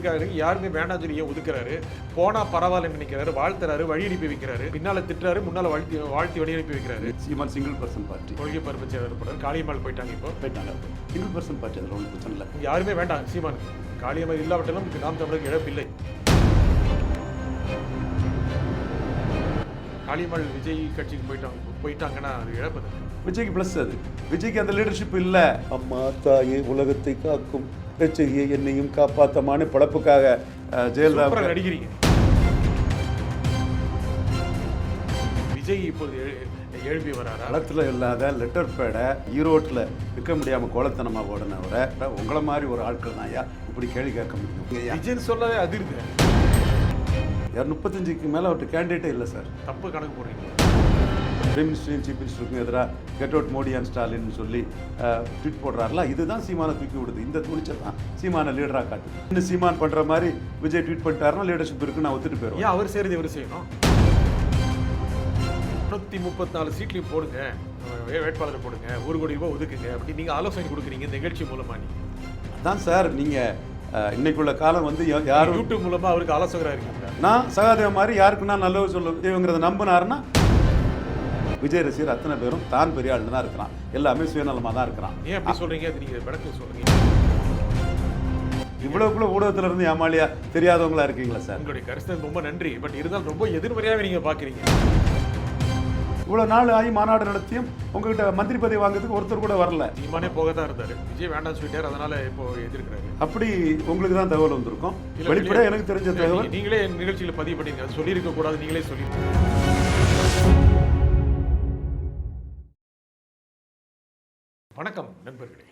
இருக்காரு யாருமே வேண்டாம் சொல்லி ஒதுக்குறாரு? போனா பரவாயில்லன்னு நினைக்கிறாரு. வாழ்த்துறாரு வழி அனுப்பி வைக்கிறாரு. பின்னால திட்டுறாரு முன்னால வாழ்த்தி வாழ்த்தி வழி அனுப்பி வைக்கிறாரு. சீமான் சிங்கிள் பர்சன் பார்ட்டி கொள்கை பரப்பு செயலாளர் காளியம்மாள் போயிட்டாங்க இப்போ. போயிட்டாங்க. சிங்கிள் பர்சன் பார்ட்டி அதில் ஒன்றும் பிரச்சனை இல்லை. யாருமே வேண்டாம் சீமான். காளியம்மாள் இல்லாவிட்டாலும் நாம் தமிழருக்கு இழப்பில்லை காளியம்மாள் விஜய் கட்சிக்கு போயிட்டாங்க. போயிட்டாங்கன்னா அது இழப்பு. விஜய்க்கு ப்ளஸ் அது. விஜய்க்கு அந்த லீடர்ஷிப் இல்லை. அம்மா தாயே உலகத்தை காக்கும். ரச்சகியை என்னையும் காப்பாத்தமான பழப்புக்காக ஜெயலலிதா நடிக்கிறீங்க. விஜய் இப்போது எழு- எழுப்பி வராரா? களத்தில் இல்லாத லெட்டர் பேடை ஈரோட்டில் விற்க முடியாமல் கோலத்தனமாக ஓடினவரை உங்களை மாதிரி ஒரு ஆட்கள் ஐயா இப்படி கேள்வி கேட்க முடியும். விஜய்னு சொல்லவே அதிருது யார் முப்பத்தஞ்சுக்கு மேலே அவர்கிட்ட கேண்டிடேட்டே இல்லை சார். தப்பு கணக்கு போடுறீங்க. பிரைம் மினிஸ்டரையும் சீஃப் மினிஸ்டருக்கும் எதிராக get out Modi and Stalin சொல்லி ட்வீட் போடுறாருல இதுதான் சீமானை தூக்கி விடுது. இந்த துணிச்சல் தான் சீமானை லீடராக காட்டுது. இந்த சீமான் பண்ணுற மாதிரி விஜய் ட்வீட் பண்ணிட்டாருன்னா லீடர்ஷிப் இருக்குன்னு நான் ஒத்துட்டு ஏன் அவர் செய்யறது இவர் செய்யணும்? நூற்றி முப்பத்தி நாலு சீட்லையும் போடுங்க. வேட்பாளரை போடுங்க. ஒரு கோடி ரூபாய் ஒதுக்குங்க. அப்படி நீங்க ஆலோசனை கொடுக்குறீங்க இந்த நிகழ்ச்சி மூலமா நீங்க. அதான் சார் நீங்கள் இன்னைக்குள்ள காலம் வந்து யாரும் யூடியூப் மூலமா அவருக்கு ஆலோசகரா இருக்கீங்க நான் சகாதேவ மாதிரி யாருக்கு நான் நல்லது சொல்ல இவங்கிறத நம்பினாருன்னா விஜய் ரசிகர் அத்தனை பேரும் தான் பெரிய ஆளுன்னு தான் இருக்கிறான். எல்லாமே சுயநலமாக தான் இருக்கிறான். ஏன் அப்படி சொல்றீங்க? அது நீங்க விளக்கம் சொல்றீங்க. இவ்வளவுக்குள்ள ஊடகத்துல இருந்து ஏமாளியா தெரியாதவங்களா இருக்கீங்களா சார்? உங்களுடைய கருத்து ரொம்ப நன்றி. பட் இருந்தாலும் ரொம்ப எதிர்மறையாவே நீங்க பாக்குறீங்க. இவ்வளவு நாள் ஆகி மாநாடு நடத்தியும் உங்ககிட்ட மந்திரி பதவி வாங்குறதுக்கு ஒருத்தர் கூட வரல. சீமானே போக தான் இருந்தாரு. விஜய் வேண்டாம் சொல்லிட்டாரு. அதனால இப்போ எதிர்க்கிறாரு. அப்படி உங்களுக்கு தான் தகவல் வந்திருக்கும். வெளிப்பட. எனக்கு தெரிஞ்ச தகவல். நீங்களே நிகழ்ச்சியில பதிவு பண்ணீங்க அது சொல்லியிருக்க கூடாது. நீங்களே சொல்லி வணக்கம் நண்பர்களே.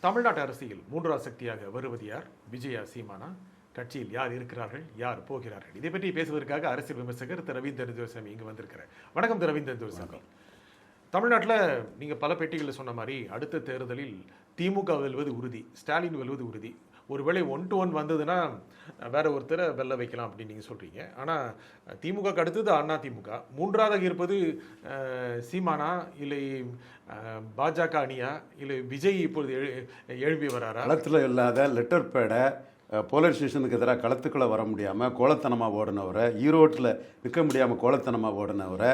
தமிழ்நாட்டு அரசியல் மூன்றாவது சக்தியாக வருவது யார்? விஜயா சீமானா? கட்சியில் யார் இருக்கிறார்கள்? யார் போகிறார்கள்? இதை பற்றி பேசுவதற்காக அரசியல் விமர்சகர் திரு ரவீந்திரன் துரைசாமி இங்கு வந்திருக்கிறார். வணக்கம் திரு ரவீந்திரன் துரைசாமி தமிழ்நாட்டில் நீங்கள் பல பெட்டிகளில் சொன்ன மாதிரி அடுத்த தேர்தலில் திமுக வெல்வது உறுதி ஸ்டாலின் வெல்வது உறுதி. ஒருவேளை ஒன் டு ஒன் வந்ததுன்னா வேற ஒருத்தரை வெல்ல வைக்கலாம் அப்படின்னு நீங்கள் சொல்கிறீங்க ஆனால் திமுக அடுத்தது அண்ணா திமுக மூன்றாவதாக இருப்பது சீமானா இல்லை பாஜக அணியா இல்லை விஜய் இப்பொழுது எழு- எழுப்பி வராரா? களத்தில் இல்லாத லெட்டர் பேடை போலீஸ் ஸ்டேஷனுக்கு எதிராக களத்துக்குள்ளே வர முடியாமல் கோலத்தனமாக ஓடினவரை ஈரோட்டில் நிற்க முடியாமல் கோலத்தனமாக ஓடினவரை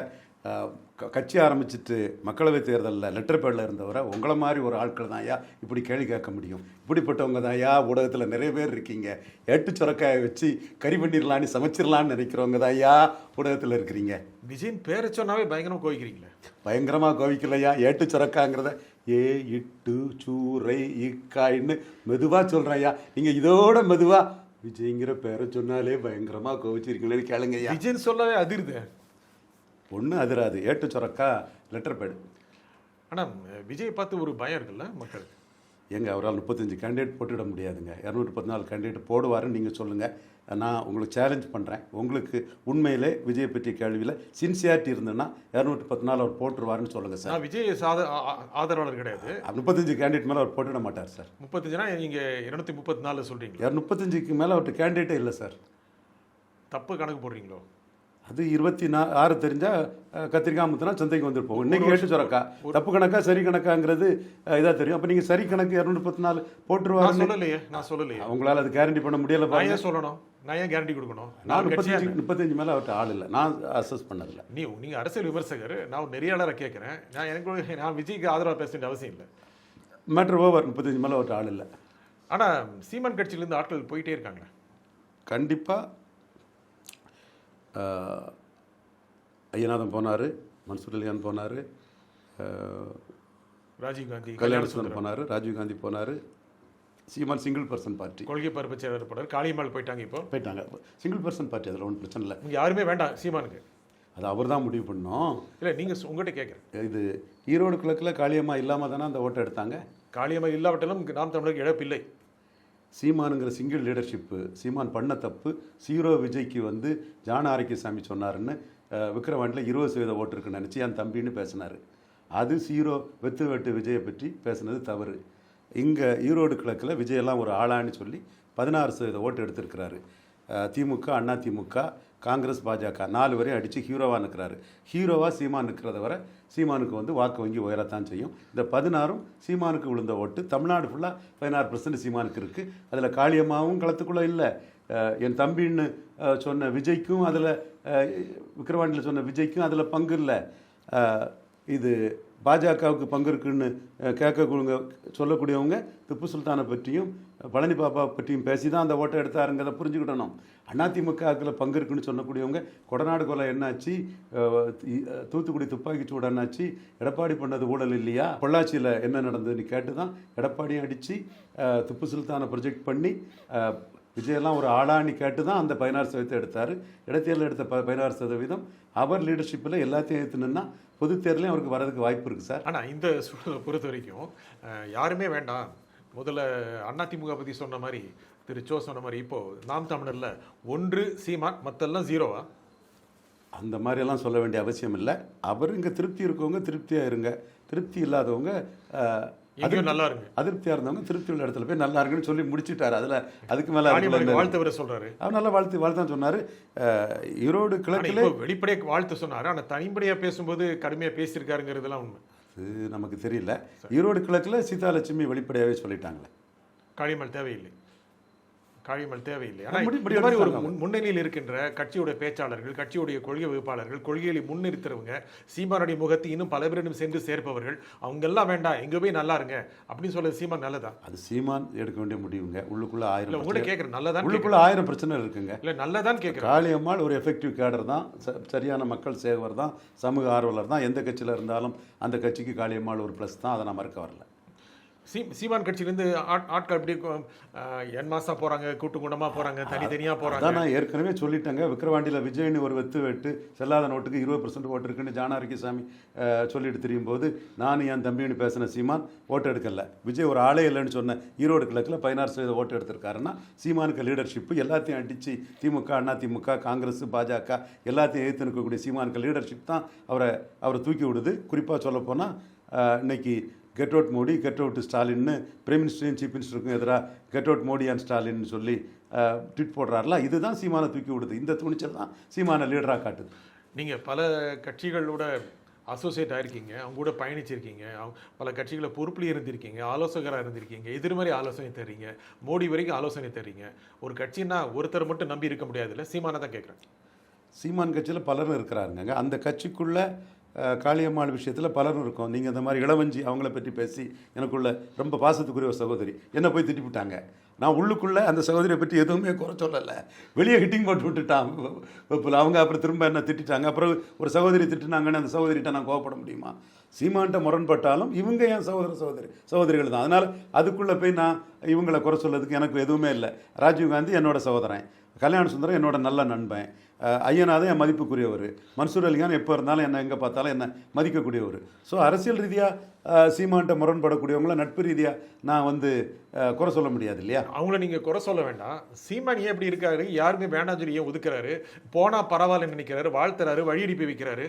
கட்சி ஆரம்பிச்சிட்டு மக்களவைத் தேர்தலில் லெட்டர் பேடில் இருந்தவரை உங்களை மாதிரி ஒரு ஆட்கள் தான் ஐயா இப்படி கேள்வி கேட்க முடியும். இப்படிப்பட்டவங்க தான் ஐயா ஊடகத்தில் நிறைய பேர் இருக்கீங்க. ஏட்டு சுரக்காயை வச்சு கறி பண்ணிடலான்னு சமைச்சிடலான்னு நினைக்கிறவங்க தான் ஐயா ஊடகத்தில் இருக்கிறீங்க. விஜயின் பேரை சொன்னாவே பயங்கரமாக கோவிக்கிறீங்களே. பயங்கரமாக கோவிக்கலையா ஏட்டு சுரக்காங்கிறத? ஏ இட்டு சூறை இக்காயின்னு மெதுவாக சொல்கிறேன்யா நீங்கள் இதோட மெதுவாக விஜய்ங்கிற பேரை சொன்னாலே பயங்கரமாக கோவிச்சிருக்கீங்களே கேளுங்க விஜய்னு சொல்லவே அதிருது. ஒன்றும் அதிராது. ஏட்டு சுரக்கா லெட்டர் பேடு ஆனால் விஜய் பார்த்து ஒரு பயம் இருக்குல்ல மக்களுக்கு? எங்க அவரால் முப்பத்தஞ்சு கேண்டிடேட் போட்டுவிட முடியாதுங்க. இரநூத்தி பதினாலு கேண்டிடேட் போடுவாருன்னு நீங்கள் சொல்லுங்கள் நான் உங்களுக்கு சேலஞ்ச் பண்ணுறேன் உங்களுக்கு உண்மையிலே விஜய் பற்றிய கேள்வியில் சின்சியாரிட்டி இருந்ததுன்னா இரநூத்தி பத்து நாள் அவர் போட்டுருவாருன்னு சொல்லுங்கள் சார் நான் விஜய் சாத ஆதரவாளர் கிடையாது. முப்பத்தஞ்சு கேண்டிடேட் மேலே அவர் போட்டுவிட மாட்டார் சார் முப்பத்தஞ்சுனா நீங்க இருநூத்தி முப்பத்தி நாலு யார் முப்பத்தஞ்சுக்கு மேலே அவர்கிட்ட கேண்டிடேட்டே இல்லை சார் தப்பு கணக்கு போடுறீங்களோ? அது இருபத்தி நா ஆறு தெரிஞ்சா அஹ், கத்திரிக்காய் முத்தினா சந்தைக்கு வந்துருப்போம். இன்னைக்கு எட்டு சுரக்கா. தப்பு கணக்கா சரி கணக்காங்கிறது அஹ், இதா தெரியும். அப்போ நீங்கள் சரி கணக்கு இரநூத்தி பத்து நாலு நான் போட்டுருவாருன்னு சொல்லலையே நான் சொல்லலையே. உங்களால் அது கேரண்டி பண்ண முடியல நான் சொல்லணும்? நான் ஏன் கேரண்டி கொடுக்கணும்? நான் முப்பத்தஞ்சு முப்பத்தஞ்சு மேலே அவர்கிட்ட ஆள் இல்லை. நான் அசஸ் பண்ணதில்லை. நீ நீங்க அரசியல் விமர்சகர். நான் ஒரு நெறியாளரை கேட்கிறேன். நான் எனக்கு நான் விஜய்க்கு ஆதரவா பேச வேண்டிய அவசியம் இல்லை. மேட்ரு ஓவர் முப்பத்தஞ்சு மேலே அவர்கிட்ட ஆள் இல்லை. ஆனா சீமான் கட்சியில இருந்து ஆட்கள் போயிட்டே இருக்காங்க கண்டிப்பாக ஐயநாதன் போனார் மன்சூர் அலியான் போனார் ராஜீவ் காந்தி கல்யாண சுந்தரம். போனார் ராஜீவ்காந்தி போனார் சீமான் சிங்கிள் பர்சன் பார்ட்டி கொள்கை பரப்பு செயலர் போனார் காளியம்மாள் போயிட்டாங்க இப்போ. போயிட்டாங்க. சிங்கிள் பர்சன் பார்ட்டி அதில் ஒன்றும் பிரச்சனை இல்லை. யாருமே வேண்டாம் சீமானுக்கு. அது அவர் தான் முடிவு பண்ணோம் இல்ல நீங்க சொ- உங்ககிட்ட கேட்குறேன் இது ஈரோடு கிழக்கில் காளியம்மா இல்லாமல் தானே அந்த ஓட்டை எடுத்தாங்க? காளியம்மாள் இல்லாவிட்டாலும் நாம் தமிழருக்கு இழப்பில்லை சீமானுங்கிற சிங்கிள் லீடர்ஷிப்பு சீமான் பண்ண தப்பு சீரோ விஜய்க்கு வந்து ஜான ஆரோக்கியசாமி சொன்னாருன்னு விக்ரவாண்டில் இருபது சதவீத ஓட்டு இருக்குன்னு நினச்சி என் தம்பின்னு பேசினார். அது சீரோ வெத்து வெட்டு விஜயை பற்றி பேசுனது தவறு. இங்கே ஈரோடு கிழக்கில் விஜயெல்லாம் ஒரு ஆளான்னு சொல்லி பதினாறு சதவீத ஓட்டு எடுத்திருக்கிறாரு. திமுக அண்ணா திமுக காங்கிரஸ் பாஜக நாலு வரையும் அடித்து ஹீரோவாக நிற்கிறாரு ஹீரோவாக சீமான் நிற்கிறத வரை சீமானுக்கு வந்து வாக்கு வங்கி உயரத்தான் செய்யும். இந்த பதினாறும் சீமானுக்கு விழுந்த ஓட்டு தமிழ்நாடு ஃபுல்லாக பதினாறு பர்சன்ட் சீமானுக்கு இருக்குது அதில் காளியம்மாவும் களத்துக்குள்ளே இல்லை. என் தம்பின்னு சொன்ன விஜய்க்கும் அதில் விக்ரவாண்டியில் சொன்ன விஜய்க்கும் அதில் பங்கு இல்லை. இது பாஜகவுக்கு பங்கு இருக்குன்னு அஹ், கேட்கக்கூடிய சொல்லக்கூடியவங்க திப்பு சுல்தானை பற்றியும் பழனி பாப்பா பற்றியும் பேசி தான் அந்த ஓட்டை எடுத்தாருங்கிறத புரிஞ்சுக்கிடணும் அதிமுகவில் பங்கு இருக்குன்னு சொல்லக்கூடியவங்க கொடநாடு கொலை என்னாச்சு? தூத்துக்குடி துப்பாக்கி சூடு என்னாச்சு? எடப்பாடி பண்ணது ஊழல் இல்லையா? பொள்ளாச்சியில் என்ன நடந்ததுன்னு கேட்டு தான் எடப்பாடியும் அடித்து துப்பு சுல்தானை ப்ரொஜெக்ட் பண்ணி விஜயெல்லாம் ஒரு ஆளான்னு கேட்டு தான் அந்த பதினாறு சதவீதத்தை எடுத்தார். இடைத்தேர்தல் எடுத்த ப பதினாறு சதவீதம் அவர் லீடர்ஷிப்பில் எல்லாத்தையும் எடுத்து நின்னா பொது அவருக்கு வரதுக்கு வாய்ப்பு இருக்குது சார். ஆனால் இந்த சூழலை பொறுத்த வரைக்கும் யாருமே வேண்டாம். முதல்ல அதிமுக பத்தி சொன்ன மாதிரி திரு சோ சொன்ன மாதிரி இப்போ நாம் தமிழர்ல ஒன்று சீமான் மத்தெல்லாம் ஜீரோவா? அந்த மாதிரியெல்லாம் சொல்ல வேண்டிய அவசியம் இல்லை. அவர் இங்கே திருப்தி இருக்கவங்க திருப்தியாக இருங்க. திருப்தி இல்லாதவங்க எங்கேயும் நல்லா இருங்க. அதிருப்தியாக இருந்தவங்க திருப்தி உள்ள இடத்துல போய் நல்லா இருக்குன்னு சொல்லி முடிச்சிட்டாரு. அதில் அதுக்கு மேலே வாழ்த்து வர சொல்றாரு. அவர் நல்லா வாழ்த்து வாழ்த்தான் சொன்னார். ஈரோடு கிழக்கில் இப்போ வெளிப்படையா வாழ்த்து சொன்னாரு. ஆனா தனிப்படையா பேசும்போது கடுமையா பேசியிருக்காருங்கிறதுலாம் உண்மை. அது நமக்கு தெரியல. ஈரோடு கிழக்கில் சீதாலட்சுமி வெளிப்படையாகவே சொல்லிட்டாங்களே. காளிமல் தேவையில்லை. காளிமல் தேவையில்லை. ஆனா முடி- முடி இந்த மாதிரி ஒரு முன்னணியில் இருக்கின்ற கட்சியுடைய பேச்சாளர்கள் கட்சியுடைய கொள்கை வகுப்பாளர்கள் கொள்கைகளை முன்னிறுத்துறவங்க சீமானுடைய முகத்தை இன்னும் பல பேரிடம் சென்று சேர்ப்பவர்கள் அவங்க எல்லாம் வேண்டாம் எங்க போய் நல்லா இருங்க அப்படின்னு சொல்ல சீமான் நல்லதா? அது சீமான் எடுக்க வேண்டிய முடிவுங்க. உள்ளுக்குள்ள ஆயிரம் உங்கள்ட்ட பிரச்சனை- கேக்குறேன் நல்லதான் உள்ளுக்குள்ள ஆயிரம் பிரச்சனை இருக்குங்க. இல்ல நல்லதான் கேக்குறேன். காளியம்மாள் ஒரு எஃபெக்டிவ் கேடர் தான். ச- சரியான மக்கள் சேவர் தான் சமூக ஆர்வலர் தான். எந்த கட்சியில் இருந்தாலும் அந்த கட்சிக்கு காளியம்மாள் ஒரு ப்ளஸ் தான். அதை நான் மறுக்க வரல. சீ சீமான் கட்சியிலேருந்து ஆட் ஆட்கள் அப்படி என் மாசா போறாங்க கூட்டு குண்டமா போறாங்க தனித்தனியா போறாங்க. அதான் நான் ஏற்கனவே சொல்லிட்டேங்க. விக்கிரவாண்டியில் விஜய்னு ஒரு வெத்து வெட்டு செல்லாத நோட்டுக்கு இருபது பர்சன்ட் ஓட்டு இருக்குன்னு ஜானாரிக்கசாமி அஹ், சொல்லிட்டு தெரியும் போது நான் என் தம்பின்னு பேசின சீமான் ஓட்டு எடுக்கல. விஜய் ஒரு ஆளே இல்லைன்னு சொன்ன ஈரோடு கிழக்கில் பதினாறு சதவீத ஓட்டு எடுத்திருக்காருன்னா சீமானுக்கு லீடர்ஷிப்பு எல்லாத்தையும் அடித்து திமுக அண்ணா திமுக காங்கிரஸ் பாஜக எல்லாத்தையும் எதிர்த்து நிற்கக்கூடிய சீமானுக்கு லீடர்ஷிப் தான் அவரை அவரை தூக்கி விடுது. குறிப்பாக சொல்லப்போனால் இன்னைக்கு get out Modi get out ஸ்டாலின்னு prime மினிஸ்டரையும் சீஃப் மினிஸ்டருக்கும் எதிராக get out Modi and Stalin சொல்லி ட்வீட் போடுறாருல. இதுதான் சீமானை தூக்கி விடுது. இந்த துணிச்சல் தான் சீமானை லீடராக காட்டுது. நீங்க பல கட்சிகளோட அசோசியேட் ஆயிருக்கீங்க. அவங்க கூட பயணிச்சிருக்கீங்க. அவங்க பல கட்சிகளை பொறுப்புல இருந்திருக்கீங்க. ஆலோசகராக இருந்திருக்கீங்க. எதிர்மறை ஆலோசனை தர்றீங்க. மோடி வரைக்கும் ஆலோசனை தர்றீங்க. ஒரு கட்சின்னா ஒருத்தர் மட்டும் நம்பி இருக்க முடியாதுல்ல? சீமானை தான் கேட்குறேன் சீமான் கட்சியில் பலரும் இருக்கிறாருங்க. அந்த கட்சிக்குள்ள காளியம்மாள் விஷயத்தில் பலரும் இருக்கும். நீங்கள் இந்த மாதிரி இளவஞ்சி அவங்கள பற்றி பேசி எனக்குள்ள ரொம்ப பாசத்துக்குரிய ஒரு சகோதரி. என்ன போய் திட்டிவிட்டாங்க நான் உள்ளுக்குள்ளே அந்த சகோதரியை பற்றி எதுவுமே குறை சொல்லலை. வெளியே ஹிட்டிங் போட்டு விட்டுட்டான். வகுப்புல. அவங்க அப்புறம் திரும்ப என்ன திட்டிட்டாங்க. அப்புறம் ஒரு சகோதரி திட்டுனாங்கன்னு அந்த சகோதரிகிட்ட நான் கோவப்பட முடியுமா? சீமான்ட்ட முரண்பட்டாலும் இவங்க என் சகோதர சகோதரி சகோதரிகள் தான். அதனால் அதுக்குள்ளே போய் நான் இவங்களை குறை சொல்லதுக்கு எனக்கு எதுவுமே இல்லை. ராஜீவ் காந்தி என்னோட சகோதரன். கல்யாண சுந்தரம் என்னோட நல்ல நண்பன். அஹ் ஐயனாதான் என் மதிப்புக்குரியவர். மன்சூர் அலிகான் எப்போ இருந்தாலும் என்ன எங்கே பார்த்தாலும் என்ன மதிக்கக்கூடியவர். ஸோ அரசியல் ரீதியாக சீமான்ட்ட முரண்படக்கூடியவங்கள நட்பு ரீதியாக நான் வந்து குறை சொல்ல முடியாது இல்லையா? அவங்கள நீங்க குறை சொல்ல வேண்டாம். சீமான் ஏன் இப்படி இருக்காரு? யாருமே வேண்டாம் சொல்லி ஏன் ஒதுக்குறாரு? போனா பரவாயில்லன்னு நினைக்கிறாரு. வாழ்த்துறாரு வழி அனுப்பி வைக்கிறாரு.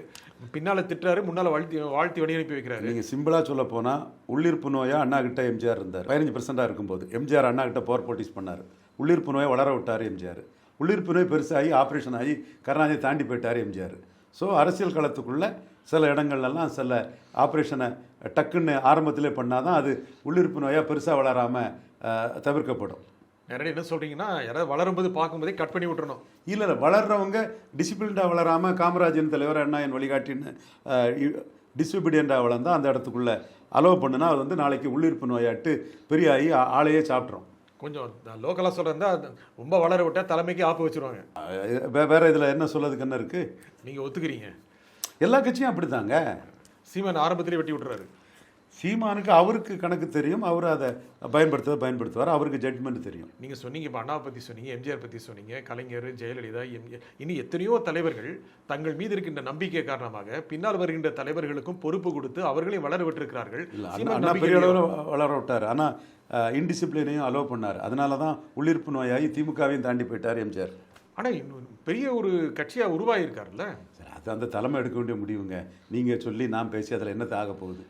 பின்னால திட்டுறாரு முன்னால வாழ்த்தி வாழ்த்தி வழி அனுப்பி வைக்கிறாரு. நீங்கள் சிம்பிளாக சொல்ல போனால் உள்ளிருப்பு நோயாக அண்ணா கிட்ட எம்ஜிஆர் இருந்தார். பதினஞ்சு பர்சண்டாக இருக்கும்போது எம்ஜிஆர் அண்ணா கிட்ட பவர் போட்டிஸ் பண்ணார். உள்ளிருப்பு நோயை வளர விட்டார் எம்ஜிஆர். உள்ளிருப்பு நோய் பெருசாகி ஆப்ரேஷன் ஆகி கருணாநிதி தாண்டி போயிட்டார் எம்ஜிஆர். ஸோ அரசியல் களத்துக்குள்ள சில இடங்கள்லாம் சில ஆப்ரேஷனை டக்குன்னு ஆரம்பத்திலே பண்ணால் தான் அது உள்ளிருப்பு நோயாக பெருசாக வளராமல் தவிர்க்கப்படும். நிறைய என்ன சொல்றீங்கன்னா யாராவது வளரும்போது பார்க்கும்போதே கட் பண்ணி விட்டுறணும். இல்லை இல்லை வளர்றவங்க டிசிப்ளின்டாக வளராமல் காமராஜன் தலைவர் அண்ணா என் வழிகாட்டின்னு டிஸ்ட்ரிபியூடியண்டாக வளர்ந்தா அந்த இடத்துக்குள்ள அலோவ் பண்ணுனா அது வந்து நாளைக்கு உள்ளிருப்பு நோயாட்டு பெரிய ஆகி ஆளையே சாப்பிட்றோம் கொஞ்சம் லோக்கலாக சொல்கிறதா ரொம்ப வளர விட்டா தலைமைக்கு ஆப்பு வச்சிருவாங்க. வே- வேற இதில் என்ன சொல்லதுக்கு என்ன இருக்குது நீங்க ஒத்துக்கிறீங்க. எல்லா கட்சியும் அப்படித்தாங்க? சீமான் ஆரம்பத்திலே வெட்டி விட்டுறாரு. சீமானுக்கு அவருக்கு கணக்கு தெரியும் அவர் அதை பயன்படுத்த பயன்படுத்துவார் அவருக்கு ஜட்மெண்ட் தெரியும். நீங்க சொன்னீங்க இப்போ அண்ணா பத்தி சொன்னீங்க எம்ஜிஆர் பத்தி சொன்னீங்க கலைஞர் ஜெயலலிதா எம்ஜிஆர் இன்னும் எத்தனையோ தலைவர்கள் தங்கள் மீது இருக்கின்ற நம்பிக்கை காரணமாக பின்னால் வருகின்ற தலைவர்களுக்கும் பொறுப்பு கொடுத்து அவர்களையும் வளர விட்டிருக்கிறார்கள். பெரிய? அளவில் வளர விட்டார். ஆனால் இன்டிசிப்ளினையும் அலோவ் பண்ணார். அதனால தான் உள்ளிருப்பு நோயாகி திமுகவையும் தாண்டி போயிட்டார் எம்ஜிஆர். ஆனா இன்னும் பெரிய ஒரு கட்சியா உருவாகியிருக்காருல்ல? சரி அது அந்த தலைமை எடுக்க வேண்டிய முடிவுங்க. நீங்கள் சொல்லி நான் பேசி அதில் என்ன ஆக போகுது?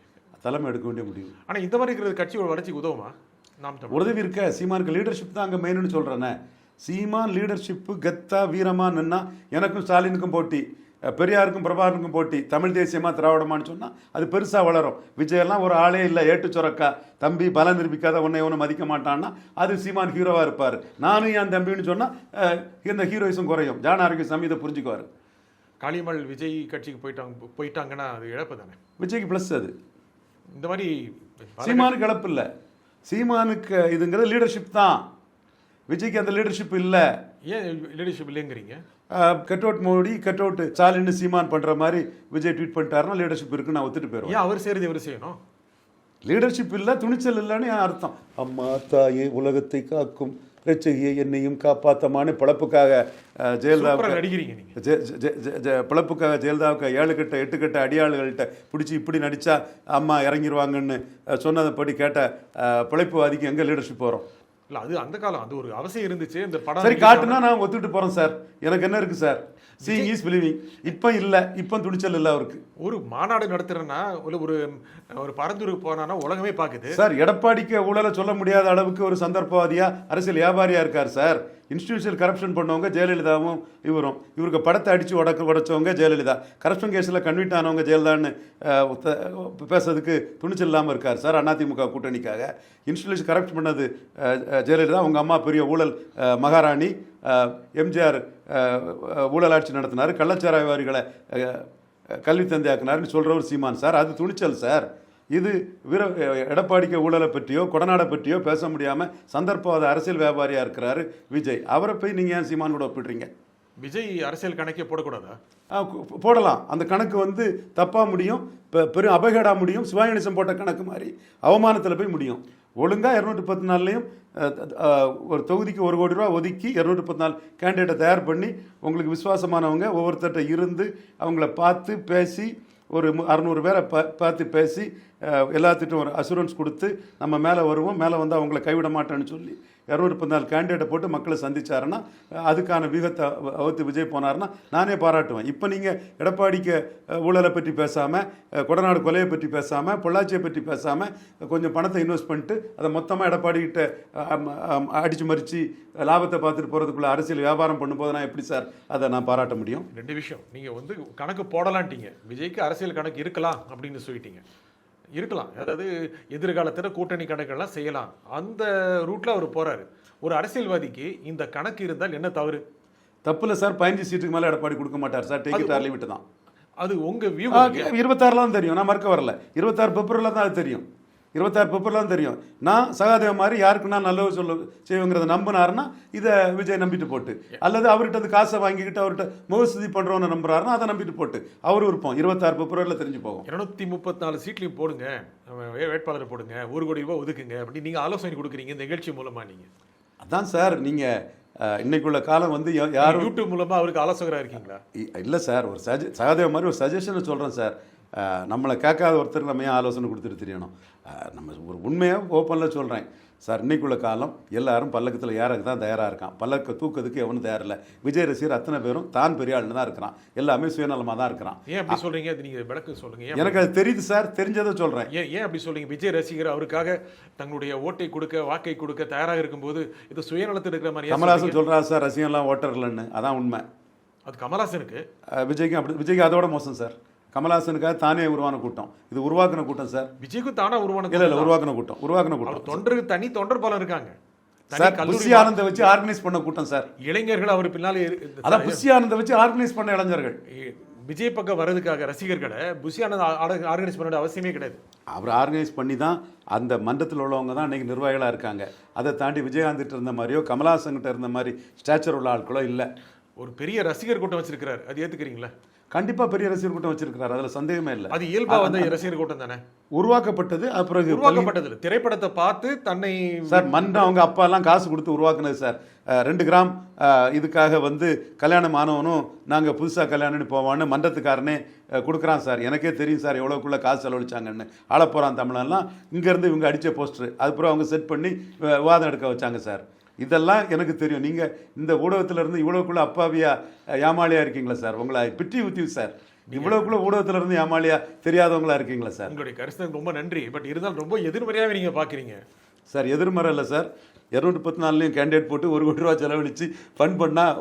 தலைமை எடுக்க வேண்டிய முடிவு. ஆனா இந்த மாதிரி இருக்கிற கட்சியோட வளர்ச்சிக்கு உதவுமா? நாம் உதவி இருக்க. சீமானுக்கு லீடர்ஷிப் தான் அங்கே மெயின்னு சொல்கிறேனே சீமான் லீடர்ஷிப்பு கத்தா வீரமா நின்னா எனக்கும் ஸ்டாலினுக்கும் போட்டி. பெரியாருக்கும் பிரபாகருக்கும் போட்டி. தமிழ் தேசியமா திராவிடமான்னு சொன்னா அது பெருசா வளரும். விஜயெல்லாம் ஒரு ஆளே இல்லை ஏட்டு சுரக்கா. தம்பி பல நிரூபிக்காத உன்னை ஒன்று மதிக்க மாட்டான்னா அது சீமான் ஹீரோவா இருப்பார். நானும் என் தம்பின்னு சொன்னா அஹ், இந்த ஹீரோயிசம் குறையும். ஜான ஆரோக்கியசாமி இதை புரிஞ்சுக்குவார். காளியம்மாள் விஜய் கட்சிக்கு போயிட்டாங்க போயிட்டாங்கன்னா அது இழப்பு தானே? விஜய்க்கு ப்ளஸ் அது. இந்த மாதிரி சீமானுக்கு இழப்பு இல்லை. சீமானுக்கு இதுங்கிறது லீடர்ஷிப் தான். விஜய்க்கு அந்த லீடர்ஷிப் இல்லை. ஏன் leadership இல்லைங்கிறீங்க? Cut out Modi cut out Stalin Seeman பண்ற மாதிரி விஜய் ட்வீட் பண்ணிட்டாருன்னா லீடர்ஷிப் இருக்குன்னு நான் ஒத்துட்டு போயிடுவேன். ஏன் அவர் செய்யறது இவர் செய்யணும்? லீடர்ஷிப் இல்லை துணிச்சல் இல்லைன்னு என் அர்த்தம்? அம்மா தாயே உலகத்தை காக்கும் ரச்சகியை என்னையும் காப்பாத்தமான்னு பிழப்புக்காக ஜெயலலிதாவுக்கு நடிக்கிறீங்க பிழப்புக்காக ஜெயலலிதாவுக்கு ஏழு கட்ட எட்டு கட்ட அடியாளுகள்கிட்ட பிடிச்சி இப்படி நடிச்சா அம்மா இறங்கிருவாங்கன்னு அஹ், சொன்னதைப்படி கேட்ட பிழைப்புவாதிக்கு எங்க லீடர்ஷிப் வரும்? இல்ல அது அந்த காலம் அது ஒரு அவசியம் இருந்துச்சு. இந்த படம் சரி காட்டுனா நான் ஒத்துக்கிட்டு போறேன் சார். எனக்கு என்ன இருக்கு சார்? சீயிங் இஸ் பிலீவிங் இப்போ இல்லை இப்போ துணிச்சல் இல்லை அவருக்கு. ஒரு மாநாடு நடத்துறேன்னா ஒரு ஒரு ஒரு பரந்தூருக்கு போனான்னா உலகமே பாக்குது. சார் எடப்பாடிக்கு ஊழலை சொல்ல முடியாத அளவுக்கு ஒரு சந்தர்ப்பவாதியா அரசியல் வியாபாரியா இருக்கார் சார். இன்ஸ்டிடியூஷனல் கரப்ஷன் பண்ணவங்க ஜெயலலிதாவும் இவரும். இவருக்கு படத்தை அடிச்சு உடக்க உடைச்சவங்க ஜெயலலிதா. கரப்ஷன் கேஸில் கன்விட் ஆனவங்க ஜெயலலிதான்னு பேசுறதுக்கு துணிச்சல் இல்லாமல் இருக்கார் சார் அதிமுக கூட்டணிக்காக. இன்ஸ்டியூஷன் கரப்ட் பண்ணது ஜெயலலிதா அவங்க அம்மா பெரிய ஊழல் மகாராணி எம்ஜிஆர் ஊழலாட்சி நடத்தினார் கள்ளச்சாராய்வாரிகளை கல்வி தந்தையாக்குனாருன்னு சொல்கிறவர் சீமான் சார். அது துணிச்சல் சார். இது வீர எடப்பாடிக்கு ஊழலை பற்றியோ கொடநாடை பற்றியோ பேச முடியாமல் சந்தர்ப்பவாத அரசியல் வியாபாரியாக இருக்கிறாரு விஜய். அவரை போய் நீங்கள் ஏன் சீமான் கூட ஒப்பிடுறீங்க? விஜய் அரசியல் கணக்கே போடக்கூடாதா? போடலாம். அந்த கணக்கு வந்து தப்பாக முடியும் பெ- பெரும் அபகேடா முடியும் சிவாயனிசம் போட்ட கணக்கு மாதிரி அவமானத்தில் போய் முடியும். ஒழுங்காக இரநூத்தி பத்து நாள்லையும் ஒரு தொகுதிக்கு ஒரு கோடி ரூபா ஒதுக்கி இரநூத்தி பத்து நாள் கேண்டிடேட்டை தயார் பண்ணி உங்களுக்கு விசுவாசமானவங்க ஒவ்வொருத்தர்ட்ட இருந்து அவங்கள பார்த்து பேசி ஒரு அறநூறு பேரை பா பார்த்து பேசி எல்லாத்துட்டும் ஒரு அசூரன்ஸ் கொடுத்து நம்ம மேலே வருவோம் மேலே வந்து அவங்கள கைவிட மாட்டேன்னு சொல்லி இரநூறு பதினாலு கேண்டிடேட்டை போட்டு மக்களை சந்திச்சாருன்னா அதுக்கான வியூகத்தை அவத்து வகுத்து விஜய் போனாருன்னா நானே பாராட்டுவேன். இப்போ நீங்கள் எடப்பாடிக்கு ஊழலை பற்றி பேசாமல் கொடநாடு கொலையை பற்றி பேசாமல் பொள்ளாச்சியை பற்றி பேசாமல் கொஞ்சம் பணத்தை இன்வெஸ்ட் பண்ணிட்டு அதை மொத்தமாக எடப்பாடிக்கிட்ட அடித்து மறித்து லாபத்தை பார்த்துட்டு போகிறதுக்குள்ள அரசியல் வியாபாரம் பண்ணும்போது நான் எப்படி சார்? அதை நான் பாராட்ட முடியும். ரெண்டு விஷயம். நீங்கள் வந்து கணக்கு போடலான்ட்டீங்க. விஜய்க்கு அரசியல் கணக்கு இருக்கலாம் அப்படின்னு சொல்லிட்டீங்க. இருக்கலாம். அதாவது எதிர்காலத்தில் கூட்டணி கணக்கெல்லாம் செய்யலாம். அந்த ரூட்ல அவர் போறாரு. ஒரு அரசியல்வாதிக்கு இந்த கணக்கு இருந்தால் என்ன தவறு? தப்புல சார் பதினஞ்சு சீட்டுக்கு மேலே எடப்பாடி கொடுக்க மாட்டார் சார். டேக் இட் தான். அது உங்க வியூ இருபத்தாறுலாம் தெரியும். நான் மறக்க வரல. இருபத்தாறு பிப்ரவரியில் தான் அது தெரியும். இருபத்தாறு பிப்ரவரில் தான் தெரியும். நான் சகாதேவ மாதிரி யாருக்கு நான் நல்லது சொல்ல செய்வேங்கிறத நம்பினாருன்னா இதை விஜய் நம்பிட்டு போட்டு. அல்லது அவர்கிட்ட அந்த காசை வாங்கிக்கிட்டு அவர்கிட்ட முகஸ்துதி பண்ணுறவனை நம்புறாருன்னா அதை நம்பிட்டு போட்டு. அவர் விருப்பம் இருபத்தாறு பிப்ரவரியில் தெரிஞ்சு போகும். இருநூத்தி முப்பத்தி நாலு சீட்லையும் போடுங்க. வேட்பாளரை போடுங்க. ஒரு கோடி ரூபாய் ஒதுக்குங்க. அப்படி நீங்க ஆலோசனை கொடுக்குறீங்க இந்த நிகழ்ச்சி மூலமா நீங்க. அதான் சார் நீங்கள் இன்னைக்குள்ள காலம் வந்து யா- யாரும் யூடியூப் மூலமா அவருக்கு ஆலோசகரா இருக்கீங்களா? இல்லை சார். ஒரு சஜ சகாதேவ மாதிரி ஒரு சஜஷனை சொல்கிறேன் சார். நம்மளை கேட்காத ஒருத்தர் நம்ம ஏன் ஆலோசனை கொடுத்துட்டு தெரியணும்? நம்ம ஒரு உண்மையாக ஓப்பனில் சொல்கிறேன் சார் இன்னைக்குள்ள காலம் எல்லாரும் பல்லக்கத்தில் ஏறக்கு தான் தயாராக இருக்கான். பல்லக்க தூக்கிறதுக்கு எவனும் தயாரில்லை. விஜய் ரசிகர் அத்தனை பேரும் தான் பெரிய ஆளுன்னு தான் இருக்கிறான். எல்லாமே சுயநலமாக தான் இருக்கிறான். ஏன் அப்படி சொல்றீங்க? அது நீங்க விளக்கு சொல்லுங்க. ஏன் எனக்கு அது தெரியுது சார் தெரிஞ்சதை சொல்கிறேன் ஏன் ஏன் அப்படி சொல்றீங்க? விஜய் ரசிகர் அவருக்காக தங்களுடைய ஓட்டை கொடுக்க வாக்கை கொடுக்க தயாராக இருக்கும்போது இது சுயநலத்தில் இருக்கிற மாதிரி கமல்ஹாசன்? சொல்கிறார் சார் ரசிகம்லாம் ஓட்டர்லன்னு. அதான் உண்மை. அது கமல்ஹாசனுக்கு? அஹ், விஜய்க்கு அப்படி விஜய்க்கு அதோட மோசம் சார். கமல்ஹாசனுக்காக தானே உருவான கூட்டம். இது உருவாக்குன கூட்டம் சார். விஜய்க்கும் தானா உருவான இல்லை இல்லை உருவாக்குன கூட்டம். உருவாக்குன கூட்டம். தொண்டருக்கு தனி தொண்டர் பலம் இருக்காங்க சார் புஷி ஆனந்தை வச்சு ஆர்கனைஸ் பண்ண கூட்டம் சார். இளைஞர்கள் அவர் பின்னாலே அதான் புஷி ஆனந்தை வச்சு ஆர்கனைஸ் பண்ண இளைஞர்கள். விஜய் பக்கம் வர்றதுக்காக ரசிகர்களை புஷி ஆனந்த் ஆர்கனைஸ் பண்ண அவசியமே கிடையாது. அவர் ஆர்கனைஸ் பண்ணி தான் அந்த மன்றத்தில் உள்ளவங்க தான் இன்னைக்கு நிர்வாகிகளாக இருக்காங்க. அதை தாண்டி விஜயகாந்த் இருந்த மாதிரியோ கமலஹாசன் கிட்ட இருந்த மாதிரி ஸ்டாச்சர் உள்ள ஆட்களோ இல்லை. ஒரு பெரிய ரசிகர் கூட்டம் வச்சிருக்கிறார். அது ஏத்துக்கிறீங்களா? கண்டிப்பாக பெரிய ரசிகர் கூட்டம் வச்சிருக்கிறார். அதில் சந்தேகமே இல்லை. அது இயல்பா வந்து ரசிகர் கூட்டம் தானே? உருவாக்கப்பட்டது அப்புறம் உருவாக்கப்பட்டது. திரைப்படத்தை பார்த்து தன்னை சார் மன்றம் அவங்க அப்பா எல்லாம் காசு கொடுத்து உருவாக்குனது சார். ரெண்டு கிராம் இதுக்காக வந்து கல்யாணம் ஆனவனும் நாங்கள் புதுசாக கல்யாணம்னு போவான்னு மன்றத்துக்காரனே கொடுக்குறான் சார். எனக்கே தெரியும் சார் எவ்வளோக்குள்ள காசு செலவழிச்சாங்கன்னு. ஆள போகிறான் தமிழெல்லாம் இங்கேருந்து இவங்க அடித்த போஸ்டர். அதுக்கப்புறம் அவங்க செட் பண்ணி விவாதம் எடுக்க வச்சாங்க சார். இதெல்லாம் எனக்கு தெரியும். நீங்கள் இந்த ஊடகத்துல இருந்து இவ்வளோக்குள்ள அப்பாவியா அஹ், ஏமாளியா இருக்கீங்களா சார்? உங்களை பிட்டி ஊத்தி சார். இவ்வளோக்குள்ள ஊடகத்துல இருந்து ஏமாளியா தெரியாதவங்களா இருக்கீங்களா சார்? உங்களுடைய கருத்து ரொம்ப நன்றி. பட் இருந்தாலும் ரொம்ப எதிர்மறையாவே நீங்க பாக்குறீங்க. சார் எதிர்மறை இல்லை சார். இரநூத்தி பத்து நாலுலையும் கேண்டிடேட் போட்டு ஒரு கோடி ரூபா செலவழித்து ஃபண்ட் பண்ணால்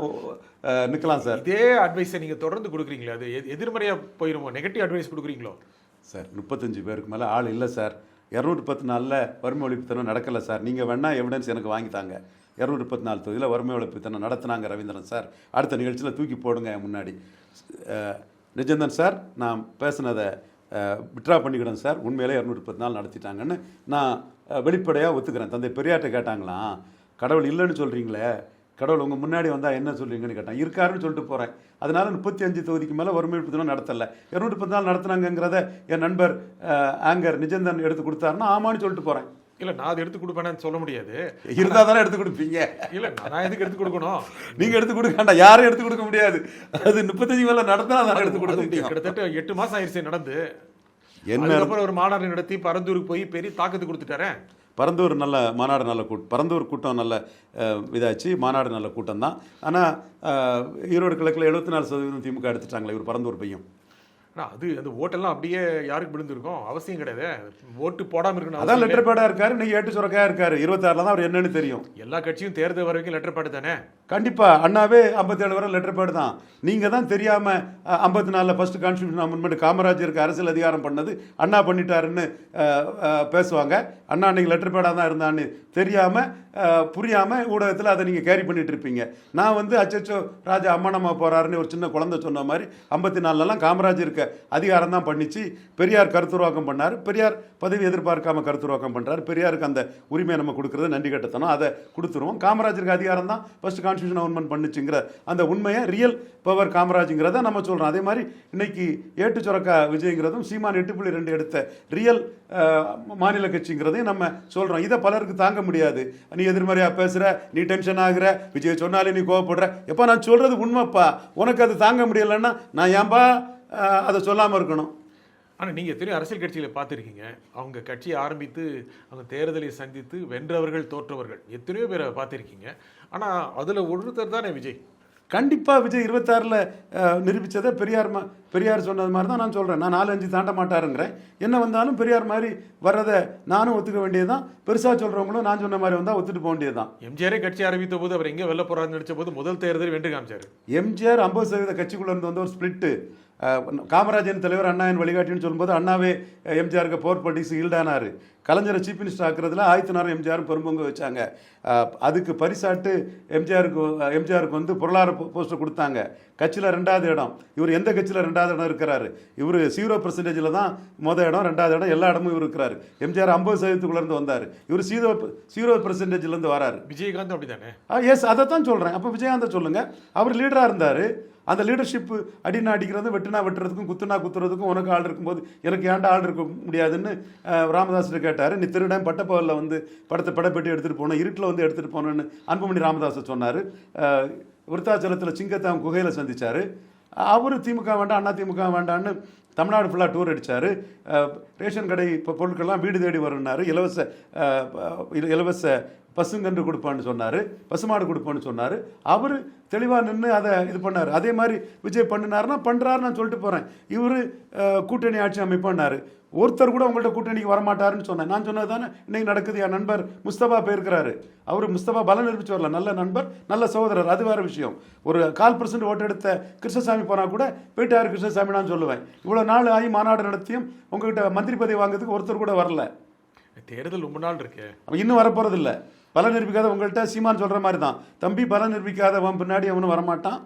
நிற்கலாம் சார். இதே அட்வைஸை நீங்க தொடர்ந்து கொடுக்குறீங்களே அது எ- எதிர்மறையா போயிருமோ? நெகட்டிவ் அட்வைஸ் கொடுக்குறீங்களோ? சார் முப்பத்தஞ்சு பேருக்கு மேலே ஆள் இல்லை சார். இரநூத்தி பத்து நாளில் வறுமை ஒழிப்புத்தனம் நடக்கலை சார். நீங்கள் வேணால் எவிடன்ஸ் எனக்கு வாங்கித்தாங்க இரநூறு முப்பத்தி நாலு தொகுதியில் வறுமை ஒழிப்புத்தனம் நடத்துனாங்க ரவீந்திரன் சார். அடுத்த நிகழ்ச்சியில் தூக்கி போடுங்க முன்னாடி. நிஜந்தன் சார் நான் பேசுனதை விட்ரா பண்ணிக்கிறேன் சார். உண்மையிலே இரநூறு பத்து நாள் நடத்திட்டாங்கன்னு நான் வெளிப்படையாக ஒத்துக்கிறேன். தந்தை பெரியார்கிட்ட கேட்டாங்களாம் கடவுள் இல்லைன்னு சொல்கிறீங்களே கடவுள் உங்கள் முன்னாடி வந்தால் என்ன சொல்கிறீங்கன்னு கேட்டான். இருக்காருன்னு சொல்லிட்டு போகிறேன் அதனால் முப்பத்தி அஞ்சு தொகுதிக்கு மேலே வறுமை தினம் நடத்தலை. இரநூறு பத்து நாள் நடத்துனாங்கங்கிறத என் நண்பர் ஆங்கர் நிஜந்தன் எடுத்து கொடுத்தாருன்னா ஆமான்னு சொல்லிட்டு போகிறேன் இல்ல நான் அதை எடுத்து கொடுப்பேன்னு சொல்ல முடியாது. இருந்தால் தானே எடுத்து கொடுப்பீங்க. இல்ல நான் எதுக்கு எடுத்து கொடுக்கணும்? நீங்கள் எடுத்து கொடுக்க வேண்டாம் யாரும் எடுத்து கொடுக்க முடியாது. அது முப்பத்தஞ்சு மேலே நடத்தினா தானே எடுத்து கொடுக்க முடியும். கிட்டத்தட்ட எட்டு மாசம் ஆயிடுச்சு நடந்து. என்ன? அதுக்கப்புறம் ஒரு மாநாடு நடத்தி பரந்தூருக்கு போய் பெரிய தாக்கத்து கொடுத்துட்டாரே. பரந்தூர் நல்ல மாநாடு நல்ல கூட்டம் பரந்தூர் கூட்டம் நல்ல இதாச்சு மாநாடு நல்ல கூட்டம் தான் ஆனால் ஈரோடு கிழக்கில் எழுபத்தி நாலு சதவீதம் திமுக எடுத்துட்டாங்களே இவர் பரந்தூர் பையன். ஆனா அது அந்த ஓட்டெல்லாம் அப்படியே யாருக்கு விழுந்திருக்கும்? அவசியம் கிடையாது. ஓட்டு போடாம இருக்கணும். அதான் லெட்டர் பேடாக இருக்காரு இன்னைக்கு ஏட்டு சுரக்காயா இருக்காரு. இருபத்தாறுல தான் அவர் என்னன்னு தெரியும். எல்லா கட்சியும் தேர்தல் வரைக்கும் லெட்டர் பாடு தானே? கண்டிப்பா. அண்ணாவே 57 வரை லெட்டர் பேடு தான். நீங்க தான் தெரியாம ஐம்பத்தி நாலில் ஃபர்ஸ்ட் கான்ஸ்டியூஷன் அமெண்ட்மெண்ட் காமராஜருக்கு அரசியல் அதிகாரம் பண்ணது. அண்ணா பண்ணிட்டாருன்னு பேசுவாங்க. அண்ணா அன்னைக்கு லெட்டர் பேடாக தான் இருந்தான்னு தெரியாம அஹ், புரியாம ஊடகத்தில் அதை நீங்க கேரி பண்ணிட்டு இருப்பீங்க. நான் வந்து அச்சச்சோ ராஜா அம்மனம்மா போறாருன்னு ஒரு சின்ன குழந்தை சொன்ன மாதிரி ஐம்பத்தி நாலுலலாம் காமராஜருக்கு அதிகாரம் தான் பண்ணிச்சு. பெரியார் கருத்துருவாக்கம் பண்ணார். பெரியார் பதவி எதிர்பார்க்காம கருத்துருவாக்கம் பண்ணுறாரு பெரியாருக்கு அந்த உரிமையை நம்ம கொடுக்குறது நன்றி கட்டத்தனம். அதை கொடுத்துருவோம். காமராஜருக்கு அதிகாரம் தான் ஃபஸ்ட் கான்ஸ்டியூஷன் அமெண்ட்மெண்ட் பண்ணுச்சுங்கிற அந்த உண்மையை ரியல் பவர் காமராஜுங்கிறத நம்ம சொல்கிறோம் அதே மாதிரி இன்னைக்கு ஏட்டு சுரக்கா விஜய்ங்கிறதும் சீமான் எட்டு புள்ளி ரெண்டு எடுத்த ரியல் மாநில கட்சிங்கிறதையும் நம்ம சொல்கிறோம் இதை பலருக்கு தாங்க முடியாது. நீ எதிர்மறையாக பேசுகிற நீ டென்ஷன் ஆகுற விஜய் சொன்னாலே நீ கோவப்படுற. எப்பா நான் சொல்கிறது உண்மைப்பா. உனக்கு அது தாங்க முடியலைன்னா நான் ஏன்பா அதை சொல்லாம இருக்கணும். ஆனா நீங்க எத்தனையோ அரசியல் கட்சிகளை பார்த்துருக்கீங்க. அவங்க கட்சியை ஆரம்பித்து அவங்க தேர்தலை சந்தித்து வென்றவர்கள் தோற்றவர்கள். எத்தனையோ பேரை பார்த்துருக்கீங்க. ஆனா அதுல ஒருத்தர் தானே விஜய்? கண்டிப்பா விஜய் இருபத்தாறில் நிரூபித்ததை பெரியார் மா பெரியார் சொன்னது மாதிரி தான் நான் சொல்கிறேன் நான் நாலு அஞ்சு தாண்ட மாட்டாருங்கிறேன். என்ன வந்தாலும் பெரியார் மாதிரி வர்றதை நானும் ஒத்துக்க வேண்டியதுதான். பெருசாக சொல்கிறவங்களும் நான் சொன்ன மாதிரி வந்தால் ஒத்துட்டு போக வேண்டியதுதான். எம்ஜிஆரே கட்சி ஆரம்பித்த போது அவர் எங்க வெளில போறாருன்னு நினைச்ச போது முதல் தேர்தல் வென்று காமிச்சாரு எம்ஜிஆர் ஐம்பது சதவீத கட்சிக்குள்ள இருந்து வந்த ஒரு ஸ்பிளிட்டு. காமராஜன் தலைவர் அண்ணாவின் வழிகாட்டின்னு சொல்லும்போது அண்ணாவே எம்ஜிஆருக்கு போர் பாலிட்டிக்ஸ் ஈல்டானார் கலைஞரை சீஃப் மினிஸ்டர் ஆக்குறதுல ஆயிரத்தி எம்ஜிஆரும் பெரும்பங்கு வச்சாங்க. அதுக்கு பரிசாட்டு எம்ஜிஆருக்கு எம்ஜிஆருக்கு வந்து பொருளாதார போஸ்டர் கொடுத்தாங்க. கட்சியில் ரெண்டாவது இடம். இவர் எந்த கட்சியில் ரெண்டாவது இடம் இருக்கிறாரு? இவர் ஜீரோ பர்சன்டேஜில் தான் மொதல் இடம் ரெண்டாவது இடம் எல்லா இடமும் இவர் இருக்கிறாரு. எம்ஜிஆர் ஐம்பது சதவீதத்துக்குள்ள இருந்து வந்தார். இவர் ஜீரோ ஜீரோ பர்சன்டேஜ்லேருந்து வராரு. விஜயகாந்த் அப்படிதானே எஸ் அதை தான் சொல்கிறேன் அப்போ விஜயகாந்தை சொல்லுங்க. அவர் லீடராக இருந்தார். அந்த லீடர்ஷிப் அடினா அடிக்கிறது வெட்டுனா வெட்டுறதுக்கும் குத்துனா குத்துறதுக்கும் உனக்கு ஆள் இருக்கும்போது எனக்கு ஏன்டா ஆள் இருக்க முடியாதுன்னு அஹ், ராமதாஸ்கிட்ட கேட்டார் நீ திருடன் பட்டப்பகலில் வந்து படத்தை படப்பெட்டி எடுத்துகிட்டு போனோம் இருட்டில் வந்து எடுத்துகிட்டு போனோன்னு அன்புமணி ராமதாஸ் சொன்னார். விருத்தாச்சலத்தில் சிங்கத்தாம் குகையில் சந்தித்தார் அவர் திமுக வேண்டாம் அண்ணா திமுக வேண்டான்னு தமிழ்நாடு ஃபுல்லாக டூர் அடித்தார் ரேஷன் கடை இப்போ பொருட்கள்லாம் வீடு தேடி வரணுன்னாரு இலவச இலவச பசுங்கன்று கொடுப்பான்னு சொன்னார். பசுமாடு கொடுப்பான்னு சொன்னார். அவர் தெளிவாக நின்று அதை இது பண்ணார். அதே மாதிரி விஜய் பண்ணினாருன்னா பண்ணுறாருன்னு நான் சொல்லிட்டு போகிறேன் இவர் கூட்டணி ஆட்சி அமைப்பான்னாரு. ஒருத்தர் கூட உங்கள்கிட்ட கூட்டணிக்கு வரமாட்டாருன்னு சொன்னேன். நான் சொன்னது தானே இன்னைக்கு நடக்குது என் நண்பர் முஸ்தபா போயிருக்கிறாரு. அவர் முஸ்தபா பலம் நிரூபிச்சு வரல. நல்ல நண்பர் நல்ல சகோதரர். அது வேற விஷயம். ஒரு கால் பர்சன்ட் ஓட்டு எடுத்த கிருஷ்ணசாமி போனால் கூட போயிட்டாரு கிருஷ்ணசாமி நான் சொல்லுவேன். இவ்வளோ நாள் ஆகி மாநாடு நடத்தியும் உங்ககிட்ட மந்திரி பதவி வாங்குறதுக்கு ஒருத்தர் கூட வரல. தேர்தல் ரொம்ப நாள் இருக்கு. இன்னும் வரப்போறது இல்ல பலம் நிரூபிக்காத உங்கள்கிட்ட சீமான் சொல்ற மாதிரி தான் தம்பி பலம் நிரூபிக்காதவன் பின்னாடி அவனும் வரமாட்டான்.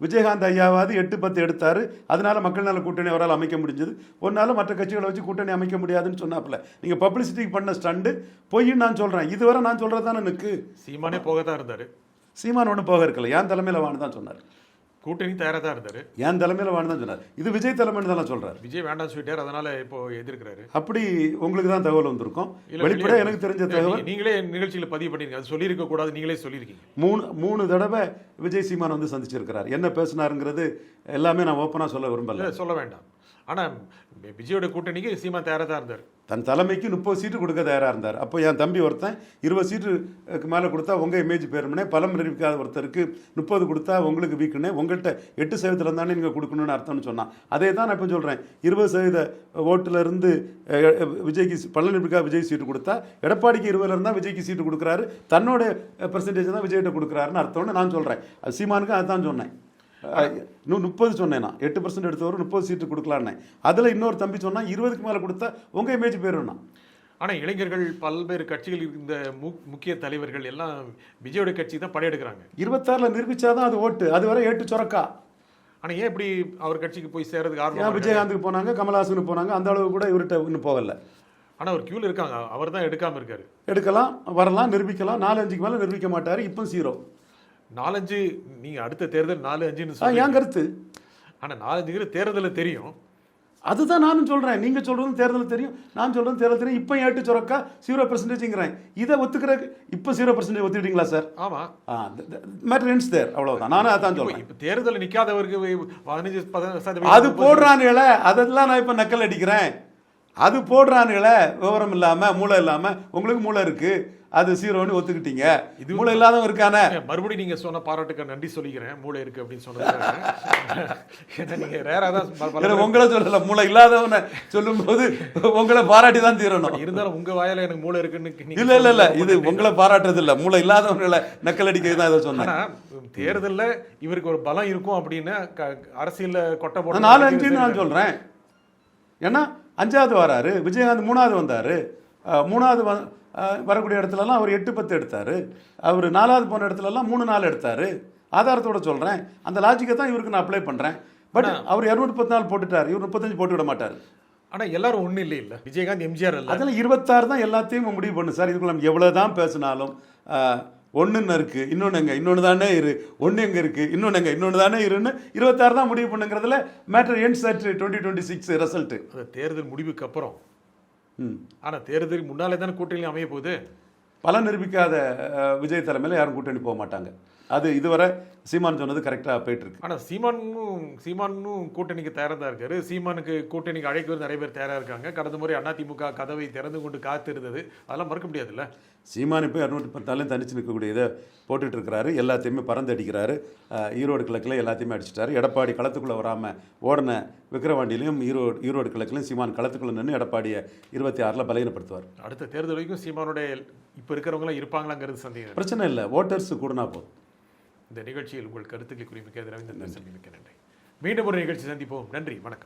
விஜயகாந்த் ஐயாவாது எட்டு பத்து எடுத்தாரு. அதனால மக்கள் நல கூட்டணி அவரால் அமைக்க முடிஞ்சது. ஒன்னால மற்ற கட்சிகளை வச்சு கூட்டணி அமைக்க முடியாதுன்னு சொன்னாப்புல. நீங்க பப்ளிசிட்டிக்கு பண்ண ஸ்டண்டு பொய்ன்னு நான் சொல்றேன். இதுவரை நான் சொல்றது தானே எனக்கு? சீமானே போகத்தான் இருந்தாரு. சீமான் ஒன்றும் போக இருக்கல. என் தலைமையில வான்னு தான் சொன்னார். கூட்டணி தயாரா தான் இருந்தாரு. என் தலைமையில தான் சொன்னார். இது விஜய் தலைமைன்னு தான் சொல்றாரு. விஜய் வேண்டாம் சொல்லிட்டாரு அதனால இப்போ எதிர்க்கிறாரு. அப்படி உங்களுக்கு தான் தகவல் வந்திருக்கும். இல்ல, வெளிப்பட வெளியே- எனக்கு தெரிஞ்ச தகவல் நீங்களே நிகழ்ச்சியில பதிவு பண்ணிருக்கீங்க அது சொல்லியிருக்க கூடாது நீங்களே சொல்லியிருக்கீங்க. மூணு மூணு தடவை விஜய் சீமான் வந்து சந்திச்சிருக்கிறார். என்ன பேசினாருங்கிறது எல்லாமே நான் ஓப்பனாக சொல்ல விரும்பல. சொல்ல வேண்டாம். ஆனா விஜயோட கூட்டணிக்கு சீமான் தயாரா தான் இருந்தாரு. தன் தலைமைக்கு முப்பது சீட்டு கொடுக்க தயாராக இருந்தார். அப்போ என் தம்பி ஒருத்தன் இருபது சீட்டுக்கு மேலே கொடுத்தா உங்கள் இமேஜ் பேருமனே பலம் நிரூபிக்காத ஒருத்தருக்கு முப்பது கொடுத்தா உங்களுக்கு வீக்குன்னு உங்கள்கிட்ட எட்டு சதவீதத்தில் இருந்தானே நீங்கள் கொடுக்கணும்னு அர்த்தம்னு சொன்னான். அதே தான் நான் இப்போ சொல்கிறேன் இருபது சதவீத ஓட்டுலேருந்து விஜய்க்கு பலம் நிரூபிக்காத விஜய் சீட்டு கொடுத்தா எடப்பாடிக்கு இருபதுல இருந்தால் விஜய்க்கு சீட்டு கொடுக்குறாரு. தன்னோட பர்சன்டேஜ் தான் விஜய்கிட்ட கொடுக்குறாருன்னு அர்த்தம்னு நான் சொல்கிறேன் சீமானுக்கு அதுதான் சொன்னேன். இன்னும் முப்பது சொன்னேன். நான் எட்டு பர்சன்ட் எடுத்தவர் முப்பது சீட்டு கொடுக்கலான்னு. அதில் இன்னொரு தம்பி சொன்னா இருபதுக்கு மேலே கொடுத்தா உங்கள் இமேஜ் போயிடும்னா ஆனா இளைஞர்கள் பல்வேறு கட்சிகள் இந்த மு- முக்கிய தலைவர்கள் எல்லாம் விஜயோட கட்சி தான் படையெடுக்கிறாங்க. இருபத்தாறில் நிரூபிச்சாதான் அது ஓட்டு. அது வரை ஏட்டு சொரக்கா. ஆனா ஏன் இப்படி அவர் கட்சிக்கு போய் சேர்றதுக்கு ஆர்வம் விஜயகாந்துக்கு போனாங்க கமல்ஹாசனுக்கு போனாங்க அந்த அளவு கூட இவர்கிட்ட இன்னும் போகல. ஆனா அவர் கியூல இருக்காங்க. அவர் தான் எடுக்காம இருக்காரு. எடுக்கலாம் வரலாம் நிரூபிக்கலாம். நாலு அஞ்சுக்கு மேலே நிரூபிக்க மாட்டார். இப்போ ஜீரோ நாலஞ்சு நீங்க அடுத்த தேர்தல் நாலு அஞ்சுன்னு என் கருத்து. ஆனா நாலஞ்சுங்கிற தேர்தல்ல தெரியும். அதுதான் நானும் சொல்கிறேன் நீங்கள் சொல்கிறதும் தேர்தல் தெரியும். நான் சொல்கிறதும் தேர்தல் தெரியும். இப்போ ஏட்டு சொரக்கா ஜீரோ பர்சன்டேஜ்ங்கிறேன் இதை ஒத்துக்கிற இப்போ ஜீரோ பர்சன்டேஜ் ஒத்துக்கிட்டீங்களா சார் ஆமா. ஆ மேட்டர் என்ஸ் தேர் அவ்வளவுதான். நானும் அதான் சொல்றேன். இப்ப தேர்தல் நிக்காதவருக்கு பதினஞ்சு அது போடுறானுங்களே அதெல்லாம் நான் இப்ப நக்கல் அடிக்கிறேன். அது போடுறானுங்களே விவரம் இல்லாம மூளை இல்லாம. உங்களுக்கு மூளை இருக்கு. அது சீரோன்னு ஒத்துக்கிட்டீங்க. இது மூளை இல்லாதவன் இருக்கானே. மறுபடியும் நீங்க சொன்ன பாராட்டுக்கு நன்றி சொல்லிக்கிறேன். மூளை இருக்கு அப்படின்னு ஏன்னா நீங்க ரேரா தான் உங்களை சொல்லல மூளை இல்லாதவனை சொல்லும்போது உங்களை பாராட்டி தான் தீரணும். இருந்தாலும் உங்க வாயால எனக்கு மூளை இருக்குன்னு இல்ல இல்ல இல்ல இது உங்களை பாராட்டுறது இல்ல மூளை இல்லாதவங்களை நக்கல் அடிக்கிறது தான் இதை சொன்னேன். தேர்தல்ல இவருக்கு ஒரு பலம் இருக்கும் அப்படின்னு அரசியல்ல கொட்டை போட நாலு அஞ்சுன்னு நான் சொல்கிறேன் ஏன்னா அஞ்சாவது வராரு விஜயகாந்த் மூணாவது வந்தார். மூணாவது வ வரக்கூடிய இடத்துலலாம் அவர் எட்டு பத்து எடுத்தார். அவர் நாலாவது போன இடத்துலலாம் மூணு நாலு எடுத்தார். ஆதாரத்தோட சொல்கிறேன் அந்த லாஜிக்கை தான் இவருக்கு நான் அப்ளை பண்ணுறேன் பட் அவர் இரநூத்தி பத்து நாள் போட்டுட்டார். இவர் முப்பத்தஞ்சு போட்டு விட மாட்டார். ஆனா எல்லாரும் ஒண்ணு இல்லை இல்ல. விஜயகாந்த் எம்ஜிஆர் இல்ல. அதில் இருபத்தாறு தான் எல்லாத்தையும் முடிவு பண்ணு. சார் இதுக்குள்ள நம்ம எவ்வளோ தான் பேசினாலும் ஒன்றுன்னு இருக்குது இன்னொன்று எங்கே இன்னொன்று தானே இரு ஒன்று எங்கே இருக்குது இன்னொன்று எங்கே இன்னொன்று தானே இருன்னு இருபத்தாறு தான் முடிவு பண்ணுங்கிறதுல matter ends at twenty twenty six result தேர்தல் முடிவுக்கு அப்புறம். ம் தேர்தலுக்கு முன்னாலே தானே கூட்டணி அமைய போகுது? பல நிரூபிக்காத விஜய் தலைமையில் யாரும் கூட்டணி போக மாட்டாங்க. அது இதுவரை சீமான் சொன்னது கரெக்டாக போயிட்டு இருக்கு ஆனா சீமானும் சீமானும் கூட்டணிக்கு தயாரா தான் இருக்காரு. சீமானுக்கு கூட்டணிக்கு அழைக்கிறது நிறைய பேர் தயாரா இருக்காங்க. கடந்த முறை அதிமுக கதவை திறந்து கொண்டு காத்திருந்தது. அதெல்லாம் மறக்க முடியாதுல்ல? சீமான் இப்போ இரநூத்தி பத்தாலையும் தனிச்சு நிற்கக்கூடிய இதை போட்டுட்டு இருக்கிறாரு. எல்லாத்தையுமே பறந்து அடிக்கிறாரு. ஈரோடு கிழக்கில் எல்லாத்தையுமே அடிச்சிட்டாரு. எடப்பாடி களத்துக்குள்ளே வராமல் ஓடின விக்கிரவாண்டிலையும் ஈரோடு ஈரோடு கிழக்குலையும் சீமான் களத்துக்குள்ளே நின்று எடப்பாடியை இருபத்தி ஆறில் பலகீனப்படுத்துவார். அடுத்த தேர்தல் வரைக்கும் சீமானுடைய இப்ப இருக்கிறவங்க எல்லாம் இருப்பாங்களாங்கிறது சந்தேகம். பிரச்சனை இல்லை. ஓட்டர்ஸ் கூடனா போதும். இந்த நிகழ்ச்சியில் உங்கள் கருத்துக்களை குறிப்பிக்க ரவீந்திரன் செல்வி மிக்க நன்றி மீண்டும் ஒரு நிகழ்ச்சி சந்திப்போம். நன்றி. வணக்கம்.